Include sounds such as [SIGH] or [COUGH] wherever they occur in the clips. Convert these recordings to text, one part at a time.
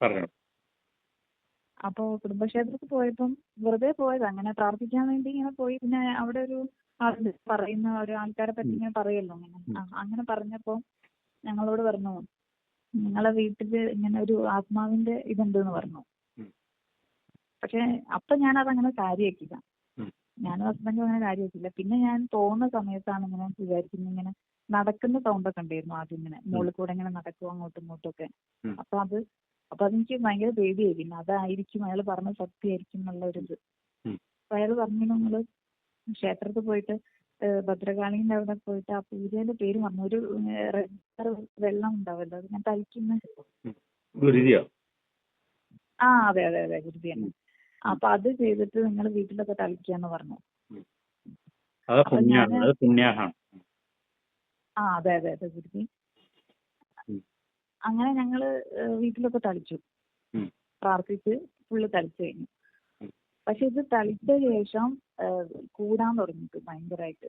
പറഞ്ഞോ അപ്പോ കുടുംബക്ഷേത്രത്തിൽ പോയപ്പം വെറുതെ പോയതാ. അങ്ങനെ പ്രാർത്ഥിക്കാൻ വേണ്ടി ഇങ്ങനെ പോയി. പിന്നെ അവിടെ ഒരു ആളുണ്ട് പറയുന്ന ഒരു ആൾക്കാരെ പറ്റി ഇങ്ങനെ പറയല്ലോ അങ്ങനെ അങ്ങനെ പറഞ്ഞപ്പോ ഞങ്ങളോട് പറഞ്ഞു നിങ്ങളെ വീട്ടിൽ ഇങ്ങനെ ഒരു ആത്മാവിന്റെ ഇതുണ്ടെന്ന് പറഞ്ഞു. ഉം. പക്ഷെ അപ്പൊ ഞാൻ അതങ്ങനെ കാര്യമാക്കില്ല കാര്യക്കില്ല ഞാനും ഹസ്ബൻഡും അങ്ങനെ കാര്യമാക്കില്ല പിന്നെ ഞാൻ പോകുന്ന സമയത്താണ് ഇങ്ങനെ വിചാരിക്കുന്നത് ഇങ്ങനെ നടക്കുന്ന സൗണ്ട് ഒക്കെ ഉണ്ടായിരുന്നു ആദ്യം ഇങ്ങനെ മുകളിൽ കൂടെ ഇങ്ങനെ നടക്കും അങ്ങോട്ടും ഇങ്ങോട്ടും ഒക്കെ. അപ്പൊ അത് അപ്പൊ അതെനിക്ക് ഭയങ്കര പേടിയായി. പിന്നെ അതായിരിക്കും അയാൾ പറഞ്ഞ സത്യമായിരിക്കും എന്നുള്ള ഒരു ഇത് അപ്പൊ അയാൾ പറഞ്ഞു നമ്മൾ ക്ഷേത്രത്തിൽ പോയിട്ട് ഭദ്രകാളിന്റെ അവിടെ പോയിട്ട് ആ പൂജയുടെ പേര് പറഞ്ഞു ഒരു റെഡ് വെള്ളം ഉണ്ടാവല്ലോ അത് ഞാൻ തളിക്കുന്ന ആ അതെ അതെ അതെ ഗുരുതി തന്നെ അപ്പൊ അത് ചെയ്തിട്ട് നിങ്ങൾ വീട്ടിലൊക്കെ തളിക്കാന്ന് പറഞ്ഞു. ആ അതെ അതെ അതെ ഗുരുതി. അങ്ങനെ ഞങ്ങൾ വീട്ടിലൊക്കെ തളിച്ചു. പ്രാർത്ഥിച്ച് ഫുള്ള് തളിച്ചു കഴിഞ്ഞു. പക്ഷെ ഇത് തളിച്ച ശേഷം കൂടാൻ തുടങ്ങിയിട്ട് ഭയങ്കരമായിട്ട്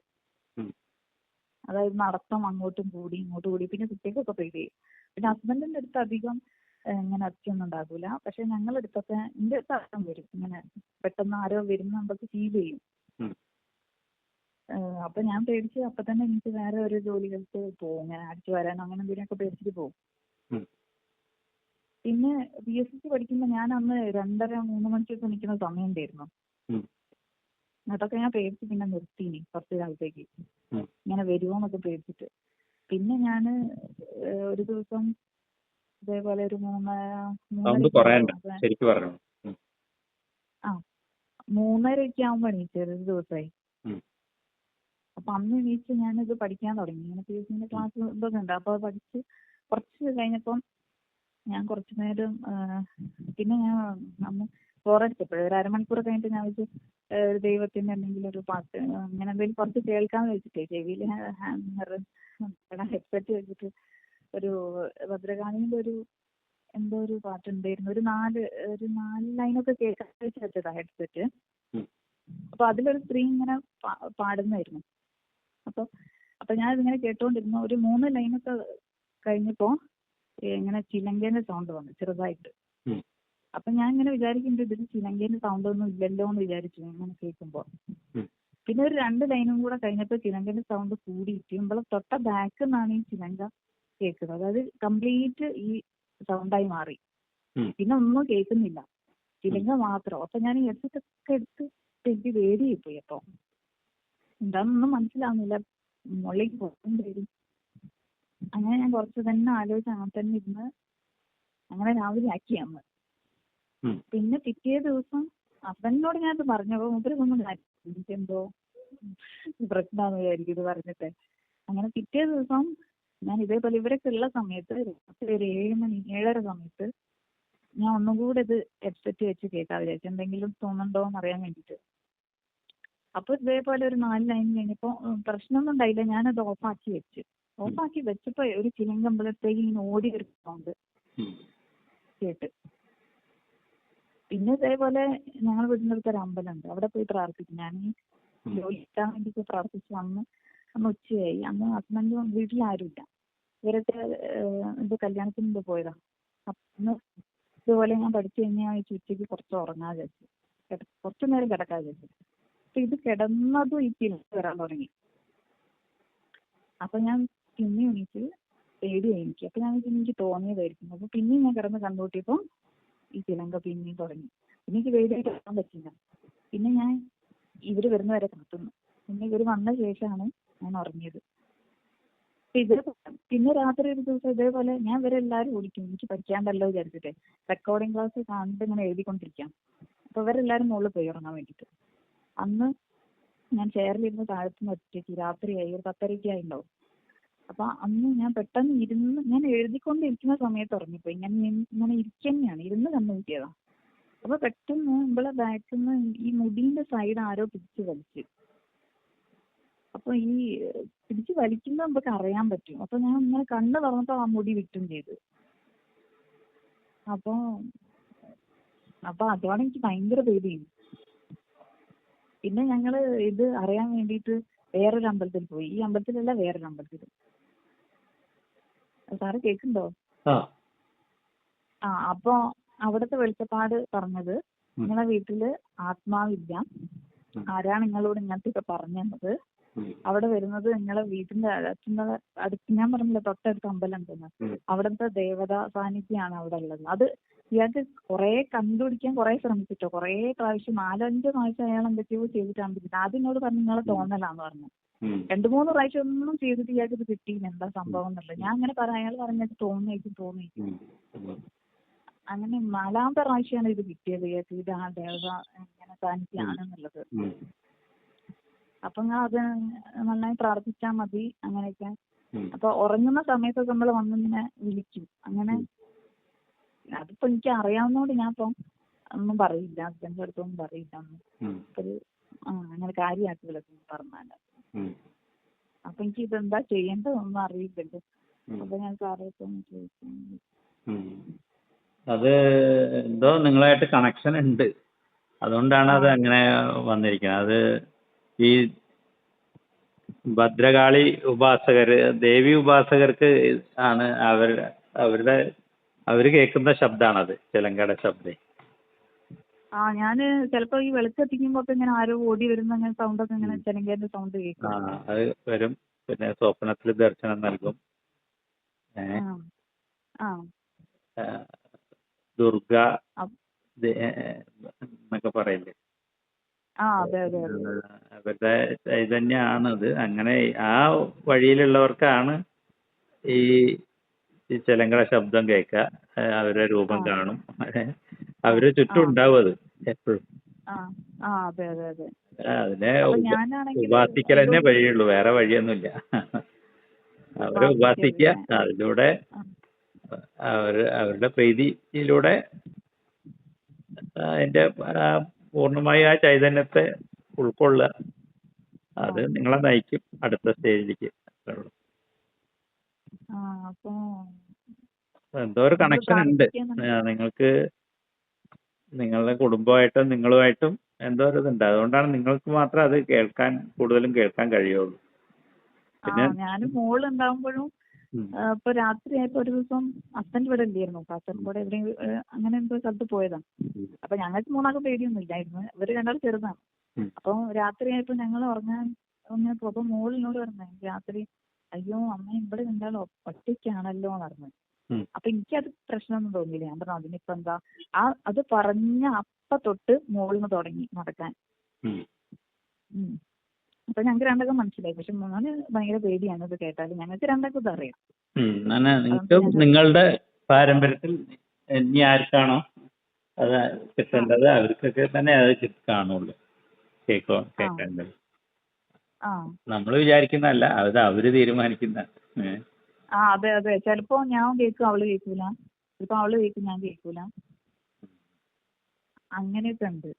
അതായത് നടത്തം അങ്ങോട്ടും കൂടി ഇങ്ങോട്ടും കൂടി. പിന്നെ കുട്ടികൾക്കൊക്കെ പേടിയായി പിന്നെ ഹസ്ബൻഡിന്റെ അടുത്ത് അധികം ഇങ്ങനെ ഒച്ചയൊന്നും ഉണ്ടാകൂല. പക്ഷെ ഞങ്ങളുടെ അടുത്തൊക്കെ എന്റെ അടുത്ത് അർത്ഥം വരും. ഇങ്ങനെ പെട്ടെന്ന് ആരോ വരുന്ന നമുക്ക് ഫീൽ ചെയ്യും. അപ്പൊ ഞാൻ പേടിച്ച് അപ്പൊ തന്നെ എനിക്ക് വേറെ ഒരു ജോലികൾക്ക് പോകും. ഇങ്ങനെ അടിച്ചു വരാനോ അങ്ങനെ എന്തെങ്കിലുമൊക്കെ പേടിച്ചിട്ട് പോകും. പിന്നെ ബി എസ് സി പഠിക്കുമ്പോ ഞാൻ അന്ന് രണ്ടര മൂന്ന് മണിക്കൊക്കെ നിൽക്കുന്ന സമയം ഉണ്ടായിരുന്നു. അതൊക്കെ ഞാൻ പേടിച്ച് പിന്നെ നിർത്തിനി കുറച്ച് കാലത്തേക്ക്. ഇങ്ങനെ വരുമോ എന്നൊക്കെ പേടിച്ചിട്ട്. പിന്നെ ഞാൻ ഒരു ദിവസം ഇതേപോലെ ഒരു മൂന്ന് സൗണ്ട് മൂന്നരയ്ക്ക് ആവുമ്പോ എണീച്ചത് ഒരു ദിവസമായി. അപ്പൊ അന്ന് എണീച്ച് ഞാനിത് പഠിക്കാൻ തുടങ്ങി. ഇങ്ങനെ പി എസ് സിന്റെ ക്ലാസ് ഇതൊക്കെ ഉണ്ട്. അപ്പൊ പഠിച്ച് കുറച്ച് കഴിഞ്ഞപ്പം ഞാൻ കുറച്ചു നേരം പിന്നെ ഞാൻ അന്ന് ബോറടിച്ചപ്പോഴേ ഒരു അരമണിക്കൂർ കഴിഞ്ഞിട്ട് ഞാൻ വെച്ച് ഒരു ദൈവത്തിന്റെ എന്തെങ്കിലും ഒരു പാട്ട് അങ്ങനെ എന്തെങ്കിലും കുറച്ച് കേൾക്കാന്ന് വെച്ചിട്ടേ ചെവിയിൽ ഹെഡ്സെറ്റ് വെച്ചിട്ട് ഒരു ഭദ്രകാളിന്റെ ഒരു എന്തോ ഒരു പാട്ട് ഉണ്ടായിരുന്നു ഒരു നാല് ഒരു നാല് ലൈനൊക്കെ കേൾക്കാൻ വെച്ച് വെച്ചതാ ഹെഡ്സെറ്റ്. അപ്പൊ അതിലൊരു സ്ത്രീ ഇങ്ങനെ പാടുന്നായിരുന്നു അപ്പൊ അപ്പൊ ഞാൻ ഇങ്ങനെ കേട്ടോണ്ടിരുന്നു. ഒരു മൂന്ന് ലൈനൊക്കെ കഴിഞ്ഞപ്പോ ഇങ്ങനെ ചിലങ്കേന്റെ സൗണ്ട് വന്നു ചെറുതായിട്ട്. അപ്പൊ ഞാൻ ഇങ്ങനെ വിചാരിക്കുന്നുണ്ട് ഇതിൽ ചിലങ്കേന്റെ സൗണ്ട് ഒന്നും ഇല്ലല്ലോ എന്ന് വിചാരിച്ചു ഇങ്ങനെ കേൾക്കുമ്പോ. പിന്നെ ഒരു രണ്ട് ലൈനും കൂടെ കഴിഞ്ഞപ്പോ ചിലങ്കേന്റെ സൗണ്ട് കൂടിയിട്ട് നമ്മളെ തൊട്ട ബാക്ക് നിന്നാണ് ഈ ചിലങ്ക കേൾക്കുന്നത്. അതായത് കംപ്ലീറ്റ് ഈ സൗണ്ടായി മാറി. പിന്നെ ഒന്നും കേൾക്കുന്നില്ല. ചിലങ്ക മാത്രം. അപ്പൊ ഞാൻ ഹെഡ്സെറ്റ് ഒക്കെ എടുത്ത് എനിക്ക് പേടിയായി പോയി അപ്പൊ. എന്താണെന്നൊന്നും മനസ്സിലാവുന്നില്ല. മുകളിലേക്ക് പോകും വരും. അങ്ങനെ ഞാൻ കുറച്ച് തന്നെ ആലോചിച്ച് അങ്ങനെ തന്നെ ഇരുന്ന് അങ്ങനെ രാവിലെ ആക്കി അന്ന് പിന്നെ പിറ്റേ ദിവസം ഹസ്ബൻഡിനോട് ഞാനത് പറഞ്ഞപ്പോ മൂപ്പരൊന്നും എനിക്കെന്തോ പ്രശ്നമാണെന്ന് വിചാരിക്കും ഇത് പറഞ്ഞിട്ട്. അങ്ങനെ പിറ്റേ ദിവസം ഞാൻ ഇതേപോലെ ഇവരൊക്കെ ഉള്ള സമയത്ത് രാത്രി ഒരു ഏഴ് മണി ഏഴര സമയത്ത് ഞാൻ ഒന്നും കൂടെ ഇത് ഹെഡ്സെറ്റ് വെച്ച് കേൾക്കാൻ വിചാരിച്ചു. എന്തെങ്കിലും തോന്നുന്നുണ്ടോ എന്ന് അറിയാൻ വേണ്ടിട്ട്. അപ്പൊ ഇതേപോലെ ഒരു നാല് ലൈൻ കഴിഞ്ഞപ്പോ ഉം, പ്രശ്നമൊന്നും ഉണ്ടായില്ല. ഞാനത് ഓഫാക്കി വെച്ച്. ഓഫാക്കി വെച്ചപ്പോ ഒരു ചിലങ്കമ്പലത്തേക്ക് ഇങ്ങനെ ഓടി ഒരു സൗണ്ട് കേട്ട്. പിന്നെ ഇതേപോലെ ഞങ്ങൾ വീടിന്റെ അടുത്ത് ഒരു അമ്പലമുണ്ട്. അവിടെ പോയി പ്രാർത്ഥിക്കും. ഞാൻ ജോലിക്കാൻ വേണ്ടി പ്രാർത്ഥിച്ചു. അന്ന് അന്ന് ഉച്ചയായി. അന്ന് ഹസ്ബൻഡും വീട്ടിലാരുമില്ല ഇവരൊക്കെ എന്റെ കല്യാണത്തിന് മുമ്പ് പോയതാ. അന്ന് ഇതുപോലെ ഞാൻ പഠിച്ചു കഴിഞ്ഞാൽ ഉച്ചയ്ക്ക് കുറച്ച് ഉറങ്ങാൻ വിചാരിച്ചു. കുറച്ചു നേരം കിടക്കാൻ വിചാരിച്ചു. അപ്പൊ ഇത് കിടന്നതും ഈ തിരിച്ചു വരാൻ തുടങ്ങി. അപ്പൊ ഞാൻ പിന്നെ എനിക്ക് പേടിയായി എനിക്ക്. അപ്പൊ ഞാൻ എനിക്ക് തോന്നിയതായിരിക്കും. അപ്പൊ പിന്നെയും ഞാൻ കിടന്ന് കണ്ടുകൂട്ടിയപ്പോ ഈ ചിലങ്ക പിന്നെയും തുടങ്ങി. പിന്നെ എനിക്ക് പേടിയായിട്ട് കിടക്കാൻ പറ്റില്ല പിന്നെ ഞാൻ ഇവർ വരുന്നവരെ കാത്തുന്നു പിന്നെ ഇവർ വന്ന ശേഷമാണ് ഞാൻ ഉറങ്ങിയത്. ഇത് പിന്നെ രാത്രി ഒരു ദിവസം ഇതേപോലെ ഞാൻ ഇവരെല്ലാരും വിളിക്കും. എനിക്ക് പഠിക്കാണ്ടല്ലോ വിചാരിച്ചിട്ട് റെക്കോർഡിംഗ് ക്ലാസ് കണ്ട് ഇങ്ങനെ എഴുതിക്കൊണ്ടിരിക്കാം. അപ്പൊ ഇവരെല്ലാരും മുകളിൽ പോയി ഉറങ്ങാൻ വേണ്ടിട്ട്. അന്ന് ഞാൻ ചെയറിലിരുന്ന് താഴത്തുനിന്ന് ഒറ്റയ്ക്ക് രാത്രിയായി. ഒരു പത്തരയ്ക്ക് ആയിട്ടുണ്ടാവും അപ്പൊ അന്ന് ഞാൻ പെട്ടെന്ന് ഇരുന്ന് ഞാൻ എഴുതിക്കൊണ്ടിരിക്കുന്ന സമയത്ത് ഉറങ്ങിപ്പോയി. ഞാൻ ഇങ്ങനെ ഇരിക്കന്നെയാണ്. ഇരുന്ന് കണ്ണു കൂട്ടിയതാ അപ്പൊ പെട്ടെന്ന് ഇമ്പളെ ബാക്കിൽ നിന്ന് ഈ മുടിന്റെ സൈഡ് ആരോ പിടിച്ചു വലിച്ചു. അപ്പൊ ഈ പിടിച്ചു പിടിച്ച് വലിക്കുമ്പോ നമുക്ക് അറിയാൻ പറ്റും. അപ്പൊ ഞാൻ ഇങ്ങനെ കണ്ണ് തുറന്നപ്പോ ആ മുടി വിട്ടും ചെയ്തു. അപ്പൊ അപ്പൊ അതോടെ എനിക്ക് ഭയങ്കര പേടിയായി. പിന്നെ ഞങ്ങൾ ഇത് അറിയാൻ വേണ്ടിയിട്ട് വേറൊരു അമ്പലത്തിൽ പോയി. ഈ അമ്പലത്തിലല്ല വേറൊരു അമ്പലത്തിൽ. സാറ് കേൾക്കുന്നുണ്ടോ? ആ. അപ്പോ അവിടുത്തെ വെളിച്ചപ്പാട് പറഞ്ഞത് നിങ്ങളെ വീട്ടിൽ ആത്മാവില്ല. ആരാണ് നിങ്ങളോട് ഇങ്ങനത്തെ ഒക്കെ പറഞ്ഞു തന്നത് അവിടെ വരുന്നത് നിങ്ങളെ വീടിന്റെ അടുത്തുള്ള അടുത്ത് ഞാൻ പറഞ്ഞില്ല തൊട്ടടുത്ത് അമ്പലം ഉണ്ടെന്ന്. അവിടുത്തെ ദേവതാ സാന്നിധ്യമാണ് അവിടെ ഉള്ളത്. അത് ഇയാൾക്ക് കുറെ കണ്ടുപിടിക്കാൻ കുറെ ശ്രമിച്ചിട്ടോ? കുറെ പ്രാവശ്യം നാലഞ്ച് പ്രാവശ്യം അയാൾ എന്തൊക്കെയോ ചെയ്തിട്ടാണ് ആദ്യം എന്നോട് പറഞ്ഞു നിങ്ങളെ തോന്നലാന്ന് പറഞ്ഞു. രണ്ടു മൂന്ന് പ്രാവശ്യം ഒന്നും ചെയ്തിട്ട് ഇയാൾക്ക് ഇത് കിട്ടിയില്ല എന്താ സംഭവം എന്നുള്ളത് ഞാൻ അങ്ങനെ പറയാം അയാൾ പറഞ്ഞത് തോന്നിയേക്കും തോന്നി ഉം. ഉം. അങ്ങനെ നാലാമത്തെ പ്രാവശ്യമാണ് ഇത് കിട്ടിയത് ഇയാൾക്ക് ഇത് ആ ദേവത ഇങ്ങനെ സാന്നിധ്യമാണെന്നുള്ളത് ഉം. അപ്പൊ ഞാൻ അത് നന്നായി പ്രാർത്ഥിച്ചാ മതി അങ്ങനെയൊക്കെ. അപ്പൊ ഉറങ്ങുന്ന സമയത്തൊക്കെ നമ്മൾ വന്നിങ്ങനെ വിളിക്കും അങ്ങനെ അതിപ്പോ എനിക്ക് അറിയാവുന്നോണ്ട് ഞാൻ ഇപ്പം ഒന്നും പറയില്ല ഹസ്ബൻഡിന്റെ അടുത്തൊന്നും പറയില്ല ഒന്നും. ഒരു അങ്ങനെ കാര്യമാക്കില്ല പറഞ്ഞാൽ ഉം. അപ്പൊ എനിക്ക് ഇതെന്താ ചെയ്യേണ്ടതൊന്നും അറിയില്ലല്ലോ. അപ്പൊ ഞാൻ സാറേ ഒന്ന് ചോദിക്കാൻ. അത് എന്തോ നിങ്ങളായിട്ട് കണക്ഷൻ ഉണ്ട്. അതുകൊണ്ടാണ് അത് അങ്ങനെ വന്നിരിക്കുന്നത്. അത് ഈ ഭദ്രകാളി ഉപാസകർ ദേവി ഉപാസകർക്ക് ആണ് അവർ അവരുടെ അവർ കേൾക്കുന്ന ശബ്ദമാണത് ചിലങ്കയുടെ ശബ്ദം. ആ ഞാൻ ചിലപ്പോ ഈ വെളിച്ചെത്തിക്കുമ്പോ ഒക്കെ ഇങ്ങനെ ആരോ ഓടി വരുന്ന അങ്ങനെ സൗണ്ട് ഒക്കെ ഇങ്ങനെ ചെലങ്കേന്റെ സൗണ്ട് ആ കേൾക്കും. അത് വരും. പിന്നെ സ്വപ്നത്തിൽ ദർശനം നൽകും. ഏ, ആ ആ. ആ, ദുർഗ അപ്പ് ദേ- എന്നൊക്കെ പറയില്ലേ? ആ അതെ അതെ അതെ. അവരുടെ ചൈതന്യമാണത് അങ്ങനെ ആ വഴിയിലുള്ളവർക്കാണ് ഈ ഈ ചിലങ്കള ശബ്ദം കേൾക്കുക അവരുടെ രൂപം ആ. കാണും. അവരുടെ ചുറ്റും ഉണ്ടാവും അത് എപ്പോഴും. അതിനെ ഉപാസിക്കൽ തന്നെ വഴിയുള്ളൂ വേറെ വഴിയൊന്നുമില്ല. അവരെ ഉപാസിക്കുക അതിലൂടെ. അവർ അവരുടെ പ്രീതിയിലൂടെ അതിന്റെ പൂർണമായ പൂർണമായി ആ ചൈതന്യത്തെ ഉൾക്കൊള്ളുക. അത് നിങ്ങളെ നയിക്കും അടുത്ത സ്റ്റേജിലേക്ക്. എന്തോ ഒരു കണക്ഷൻ ഉണ്ട്. നിങ്ങൾക്ക് നിങ്ങളുടെ കുടുംബമായിട്ടും നിങ്ങളുമായിട്ടും എന്തോ ഒരു ഇതുണ്ട്. അതുകൊണ്ടാണ് നിങ്ങൾക്ക് മാത്രം അത് കേൾക്കാൻ കൂടുതലും കേൾക്കാൻ കഴിയുള്ളൂ. ആ പിന്നെ ഞാനും മോളുണ്ടാവുമ്പോഴും ഉം, ഇപ്പൊ രാത്രി ആയപ്പോ ഒരു ദിവസം ഹസ്ബൻഡ് ഇവിടെ ഇല്ലായിരുന്നു. കാസർഗോഡ് എവിടെ അങ്ങനെ എന്തോ സ്ഥലത്ത് പോയതാ. ഉം, അപ്പൊ ഞങ്ങൾക്ക് മൂന്നാൾക്ക് പേടിയൊന്നും ഇല്ലായിരുന്നു. ഇവർ രണ്ടാളും ചെറുതാണ്. ഉം. അപ്പൊ രാത്രി ആയപ്പോ ഞങ്ങൾ ഉറങ്ങാൻ ഒന്ന് അപ്പൊ മോളിനോട് പറഞ്ഞു രാത്രി അയ്യോ അമ്മ ഇവിടെ രണ്ടാളും ഒറ്റയ്ക്കാണല്ലോ എന്ന് പറഞ്ഞു. അപ്പൊ എനിക്കത് പ്രശ്നമൊന്നും തോന്നിയില്ല. ഞാൻ പറഞ്ഞു അതിനിപ്പോ എന്താ? ആ അത് പറഞ്ഞ അപ്പ തൊട്ട് മോളിന്ന് തുടങ്ങി നടക്കാൻ. അപ്പൊ ഞങ്ങൾക്ക് രണ്ടൊക്കെ മനസ്സിലായി. പക്ഷെ മോന് ഭയങ്കര പേടിയാണ് ഇത് കേട്ടാൽ ഞങ്ങൾക്ക് രണ്ടൊക്കെ ഇത് അറിയാം. നിങ്ങളുടെ പാരമ്പര്യത്തിൽ ഇനി ആർക്കാണോ അത് കിട്ടേണ്ടത്? അവർക്കൊക്കെ തന്നെ അത് കാണുള്ളൂ. കേക്കോ? കേൾക്കേണ്ടത് ആ. നമ്മൾ വിചാരിക്കുന്നതല്ല. അത് അവർ തീരുമാനിക്കുന്ന. ആ അതെ അതെ. ചിലപ്പോ ഞാൻ കേൾക്കും അവൾ കേൾക്കൂല ചിലപ്പോ അവൾ കേൾക്കും ഞാൻ കേൾക്കൂല അങ്ങനെയൊക്കെ ഉണ്ട്.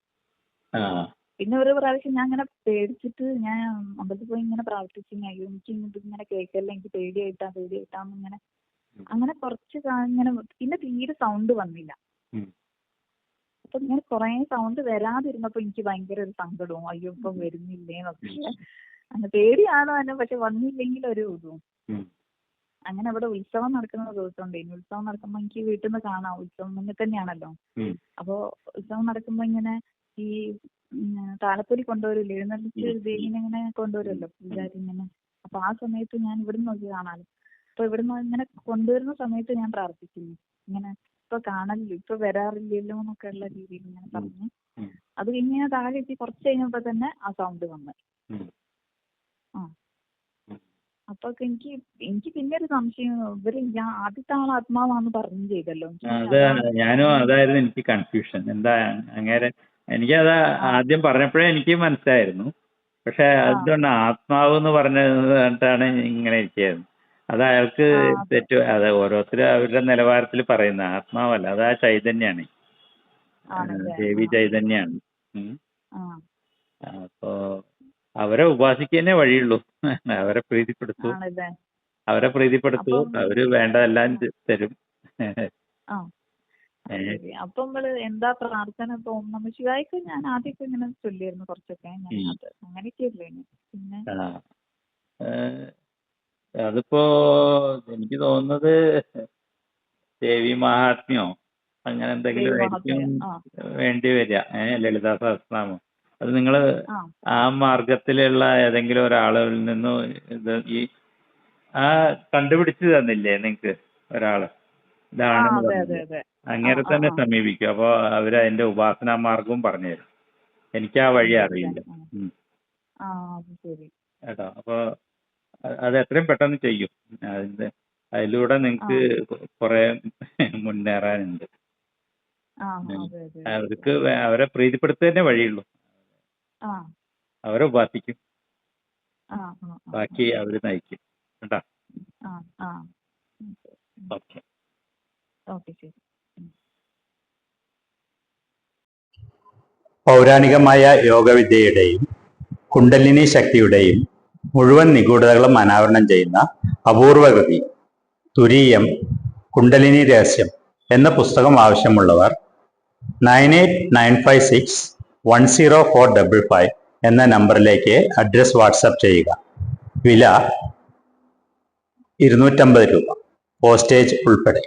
പിന്നെ ഒരു പ്രാവശ്യം ഞാൻ ഇങ്ങനെ പേടിച്ചിട്ട് ഞാൻ അമ്പലത്തിൽ പോയി ഇങ്ങനെ പ്രാർത്ഥിച്ചു അയ്യോ എനിക്ക് ഇങ്ങനെ കേൾക്കല്ല എനിക്ക് പേടിയായിട്ടാ പേടിയായിട്ടാന്ന് ഇങ്ങനെ. അങ്ങനെ കുറച്ച് കാലം ഇങ്ങനെ പിന്നെ തീരെ സൗണ്ട് വന്നില്ല. അപ്പൊ ഇങ്ങനെ കുറെ സൗണ്ട് വരാതിരുന്നപ്പോ എനിക്ക് ഭയങ്കര ഒരു സങ്കടവും അയ്യോ ഇപ്പൊ വരുന്നില്ലേന്നൊക്കെ. അങ്ങനെ പേടിയാണോ എന്നെ പക്ഷെ വന്നില്ലെങ്കിൽ ഒരു ഇതും. അങ്ങനെ അവിടെ ഉത്സവം നടക്കുന്ന ദിവസം ഉണ്ടായിരുന്നു ഉത്സവം നടക്കുമ്പോ എനിക്ക് വീട്ടിൽ നിന്ന് കാണാം. ഉത്സവം മുന്നിൽ തന്നെയാണല്ലോ. അപ്പോ ഉത്സവം നടക്കുമ്പോ ഇങ്ങനെ ഈ താലപ്പൊലി കൊണ്ടുവരില്ലേ? എഴുന്നള്ളിച്ച് ദേവീനെ ഇങ്ങനെ കൊണ്ടുവരുമല്ലോ? പൂജാരി ഇങ്ങനെ അപ്പൊ ആ സമയത്ത് ഞാൻ ഇവിടുന്ന് നോക്കി കാണാലോ അപ്പൊ ഇവിടുന്ന് ഇങ്ങനെ കൊണ്ടുവരുന്ന സമയത്ത് ഞാൻ പ്രാർത്ഥിക്കുന്നു. ഇങ്ങനെ ഇപ്പൊ കാണലില്ല. ഇപ്പൊ വരാറില്ലല്ലോ എന്നൊക്കെ ഉള്ള രീതിയിൽ ഇങ്ങനെ പറഞ്ഞു. അത് കഴിഞ്ഞ് താഴെ എത്തി. കുറച്ച് കഴിഞ്ഞപ്പോ തന്നെ ആ സൗണ്ട് വന്നു. ആ. അപ്പൊ എനിക്ക് എനിക്ക് പിന്നെ ഒരു സംശയം ഇവർ ഞാൻ ആദ്യത്തെ ആൾ ആത്മാവാന്ന് പറഞ്ഞു ചെയ്തല്ലോ. ഞാനും അതായിരുന്നു എനിക്ക് കൺഫ്യൂഷൻ എന്താ അങ്ങനെ എനിക്ക് അത് ആദ്യം പറഞ്ഞപ്പോഴേ എനിക്ക് മനസ്സിലായിരുന്നു. പക്ഷെ അതുകൊണ്ട് ആത്മാവ് എന്ന് പറഞ്ഞിട്ടാണ് ഇങ്ങനെ ഇരിക്കുന്നത് അത് അയാൾക്ക് തെറ്റു അതെ. ഓരോരുത്തരും അവരുടെ നിലവാരത്തിൽ പറയുന്ന ആത്മാവല്ല. അത് ആ ചൈതന്യാണ്. ദേവി ചൈതന്യാണ്. അപ്പോ അവരെ ഉപാസിക്കുന്നേ വഴിയുള്ളൂ. അവരെ [LAUGHS] പ്രീതിപ്പെടുത്തൂ. അവരെ പ്രീതിപ്പെടുത്തു. അവർ വേണ്ടതെല്ലാം തരും. അത് ശരി. അപ്പൊ നമ്മൾ എന്താ പ്രാർത്ഥന? ഇപ്പൊ ഓം നമ ശിവായ്ക്ക് ഞാൻ ആദ്യമൊക്കെ ഇങ്ങനെ ചൊല്ലിയിരുന്നു കുറച്ചൊക്കെ ഞാൻ. അത് അങ്ങനെയൊക്കെയല്ലേ പിന്നെ? ആ ഏഹ് അതിപ്പോ എനിക്ക് തോന്നുന്നത് ദേവി മഹാത്മ്യോ അങ്ങനെ എന്തെങ്കിലും ആയിരിക്കും വേണ്ടി വരിക. ഏഹ് ലളിതാ സഹസ്രനാമം. അത് നിങ്ങൾ ആ. മാർഗത്തിലുള്ള ഏതെങ്കിലും ഒരാളിൽ നിന്നോ ഇത് ഈ ആ കണ്ടുപിടിച്ച് തന്നില്ലേ നിങ്ങൾക്ക് ഒരാൾ? ഇതാണ് ഇതാണെന്ന് അതെ അങ്ങനെ തന്നെ സമീപിക്കുക സമീപിക്കും. അപ്പോൾ അവർ അതിന്റെ ഉപാസനാ മാർഗവും പറഞ്ഞു തരും. എനിക്ക് ആ. വഴി അറിയില്ല കേട്ടോ. അപ്പോൾ അത് എത്രയും പെട്ടെന്ന് ചെയ്യും. അതിന്റെ അതിലൂടെ നിങ്ങൾക്ക് കുറെ മുന്നേറാനുണ്ട്. അവർക്ക് അവരെ പ്രീതിപ്പെടുത്തതന്നെ വഴിയുള്ളൂ. അവരെ ഉപാസിക്കും. ബാക്കി അവർ നയിക്കും. കേട്ടാ ആ ആ. ഓക്കെ. ഓക്കെ ശരി. പൗരാണികമായ യോഗവിദ്യയുടെയും കുണ്ടലിനി ശക്തിയുടെയും മുഴുവൻ നിഗൂഢതകളും അനാവരണം ചെയ്യുന്ന അപൂർവകൃതി തുരീയം കുണ്ടലിനി രഹസ്യം എന്ന പുസ്തകം ആവശ്യമുള്ളവർ nine eight nine five six one zero four double five എന്ന നമ്പറിലേക്ക് അഡ്രസ് വാട്സപ്പ് ചെയ്യുക. വില ഇരുന്നൂറ്റമ്പത് രൂപ. പോസ്റ്റേജ് ഉൾപ്പെടെ.